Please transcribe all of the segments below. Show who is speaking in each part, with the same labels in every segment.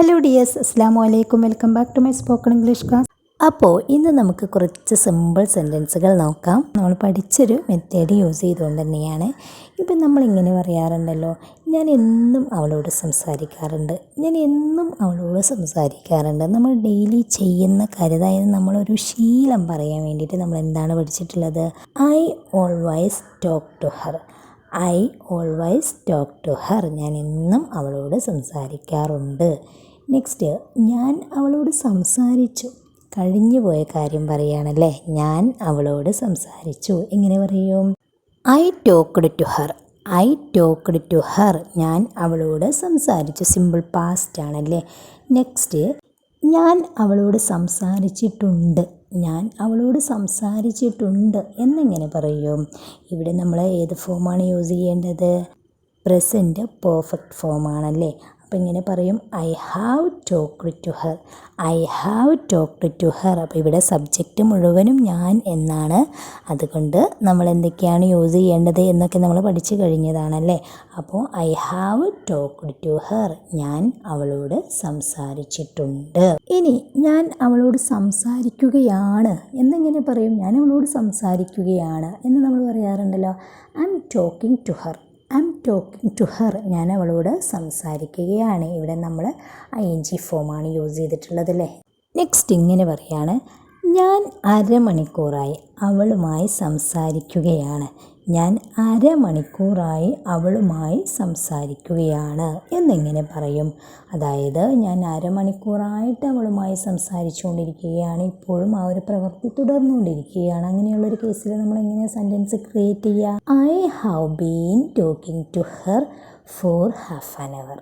Speaker 1: Hello dears അസ്സാം വലൈക്കും welcome back to my spoken English class. അപ്പോൾ ഇന്ന് നമുക്ക് കുറച്ച് സിമ്പിൾ സെന്റൻസുകൾ നോക്കാം. നമ്മൾ പഠിച്ചൊരു മെത്തേഡ് യൂസ് ചെയ്തുകൊണ്ട് തന്നെയാണ്. ഇപ്പം നമ്മളിങ്ങനെ പറയാറുണ്ടല്ലോ ഞാൻ എന്നും അവളോട് സംസാരിക്കാറുണ്ട്. ഞാൻ എന്നും അവളോട് സംസാരിക്കാറുണ്ട്. നമ്മൾ ഡെയിലി ചെയ്യുന്ന കാര്യം അതായത് നമ്മളൊരു ശീലം പറയാൻ വേണ്ടിയിട്ട് നമ്മൾ എന്താണ് പഠിച്ചിട്ടുള്ളത്? I always talk to her I always talk to her ഞാൻ എന്നും അവളോട് സംസാരിക്കാറുണ്ട്. നെക്സ്റ്റ് ഞാൻ അവളോട് സംസാരിച്ചു. കഴിഞ്ഞു പോയ കാര്യം പറയുകയാണല്ലേ? ഞാൻ അവളോട് സംസാരിച്ചു. എങ്ങനെ പറയും? I talked to her I talked to her ഞാൻ അവളോട് സംസാരിച്ചു. സിമ്പിൾ പാസ്റ്റ് ആണല്ലേ? നെക്സ്റ്റ് ഞാൻ അവളോട് സംസാരിച്ചിട്ടുണ്ട്. ഞാൻ അവളോട് സംസാരിച്ചിട്ടുണ്ട്. എന്നിങ്ങനെ പറയും? ഇവിടെ നമ്മൾ ഏത് ഫോമാണ് യൂസ് ചെയ്യേണ്ടത്? പ്രസന്റ് പെർഫെക്റ്റ് ഫോമാണല്ലേ അപ്പോൾ ഇങ്ങനെ പറയും I have talked to her I have talked to her അപ്പോൾ ഇവിടെ സബ്ജക്റ്റ് മുഴുവനും ഞാൻ എന്നാണ്. അതുകൊണ്ട് നമ്മൾ എന്തൊക്കെയാണ് യൂസ് ചെയ്യേണ്ടത് എന്നൊക്കെ നമ്മൾ പഠിച്ചു കഴിഞ്ഞതാണല്ലേ? അപ്പോൾ I have talked to her ഞാൻ അവളോട് സംസാരിച്ചിട്ടുണ്ട്. ഇനി ഞാൻ അവളോട് സംസാരിക്കുകയാണ് എന്നിങ്ങനെ പറയും ഞാൻ അവളോട് സംസാരിക്കുകയാണ് എന്ന് നമ്മൾ പറയാറുണ്ടല്ലോ. I am talking to her talking to her ഞാൻ അവളോട് സംസാരിക്കുകയാണ്. ഇവിടെ നമ്മൾ ഐ എൻ ജി ഫോമാണ് യൂസ് ചെയ്തിട്ടുള്ളത് അല്ലേ? നെക്സ്റ്റ് ഇങ്ങനെ പറയാണ്. ഞാൻ അരമണിക്കൂറായി അവളുമായി സംസാരിക്കുകയാണ്. ഞാൻ അരമണിക്കൂറായി അവളുമായി സംസാരിക്കുകയാണ് എന്നിങ്ങനെ പറയും? അതായത് ഞാൻ അരമണിക്കൂറായിട്ട് അവളുമായി സംസാരിച്ചുകൊണ്ടിരിക്കുകയാണ് ഇപ്പോഴും ആ ഒരു പ്രവൃത്തി തുടർന്നുകൊണ്ടിരിക്കുകയാണ്. അങ്ങനെയുള്ളൊരു കേസിൽ നമ്മൾ എങ്ങനെ സെന്റൻസ് ക്രിയേറ്റ് ചെയ്യുക? I have been talking to her for half an hour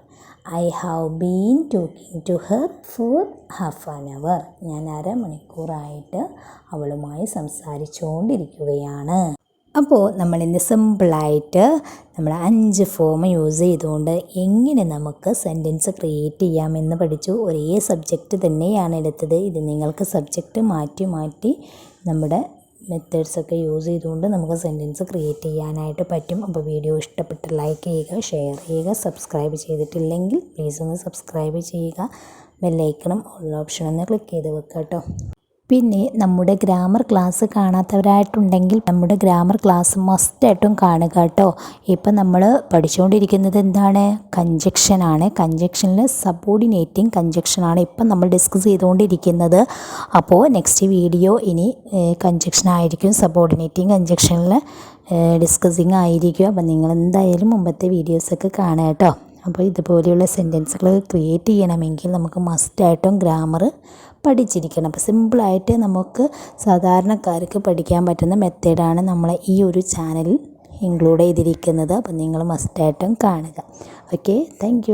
Speaker 1: I have been talking to her for half an hour ഞാൻ അരമണിക്കൂറായിട്ട് അവളുമായി സംസാരിച്ചുകൊണ്ടിരിക്കുകയാണ്. അപ്പോൾ നമ്മൾ ഇന്ന് സിമ്പിളായിട്ട് നമ്മൾ അഞ്ച് ഫോം യൂസ് ചെയ്തുകൊണ്ട് എങ്ങനെ നമുക്ക് സെന്റൻസ് ക്രിയേറ്റ് ചെയ്യാമെന്ന് പഠിച്ചു. ഒരേ സബ്ജക്റ്റ് തന്നെയാണ് എടുത്തത്. ഇത് നിങ്ങൾക്ക് സബ്ജക്റ്റ് മാറ്റി മാറ്റി നമ്മുടെ മെത്തേഡ്സൊക്കെ യൂസ് ചെയ്തുകൊണ്ട് നമുക്ക് സെന്റൻസ് ക്രിയേറ്റ് ചെയ്യാനായിട്ട് പറ്റും. അപ്പോൾ വീഡിയോ ഇഷ്ടപ്പെട്ട് ലൈക്ക് ചെയ്യുക ഷെയർ ചെയ്യുക സബ്സ്ക്രൈബ് ചെയ്തിട്ടില്ലെങ്കിൽ പ്ലീസ് ഒന്ന് സബ്സ്ക്രൈബ് ചെയ്യുക. ബെല്ലൈക്കണം ഓൾ ഓപ്ഷൻ ഒന്ന് ക്ലിക്ക് ചെയ്ത് വെക്കുക കേട്ടോ. പിന്നെ നമ്മുടെ ഗ്രാമർ ക്ലാസ് കാണാത്തവരായിട്ടുണ്ടെങ്കിൽ നമ്മുടെ ഗ്രാമർ ക്ലാസ് മസ്റ്റായിട്ടും കാണുക കേട്ടോ. ഇപ്പം നമ്മൾ പഠിച്ചുകൊണ്ടിരിക്കുന്നത് എന്താണ്? കഞ്ചക്ഷനാണ് കഞ്ചക്ഷനിൽ സബോർഡിനേറ്റിംഗ് കഞ്ചക്ഷനാണ് ഇപ്പം നമ്മൾ ഡിസ്കസ് ചെയ്തുകൊണ്ടിരിക്കുന്നത്. അപ്പോൾ നെക്സ്റ്റ് വീഡിയോ ഇനി കഞ്ചക്ഷൻ ആയിരിക്കും. സബോർഡിനേറ്റിംഗ് കഞ്ചക്ഷനിൽ ഡിസ്കസിങ് ആയിരിക്കും. അപ്പം നിങ്ങൾ എന്തായാലും മുമ്പത്തെ വീഡിയോസൊക്കെ കാണുക കേട്ടോ. അപ്പോൾ ഇതുപോലെയുള്ള സെന്റൻസുകൾ ക്രിയേറ്റ് ചെയ്യണമെങ്കിൽ നമുക്ക് മസ്റ്റായിട്ടും ഗ്രാമർ പഠിച്ചിരിക്കണം. അപ്പോൾ സിമ്പിളായിട്ട് നമുക്ക് സാധാരണക്കാർക്ക് പഠിക്കാൻ പറ്റുന്ന മെത്തേഡാണ് നമ്മളെ ഈ ഒരു ചാനലിൽ ഇൻക്ലൂഡ് ചെയ്തിരിക്കുന്നത്. അപ്പോൾ നിങ്ങൾ മസ്റ്റായിട്ടും കാണുക. Okay thank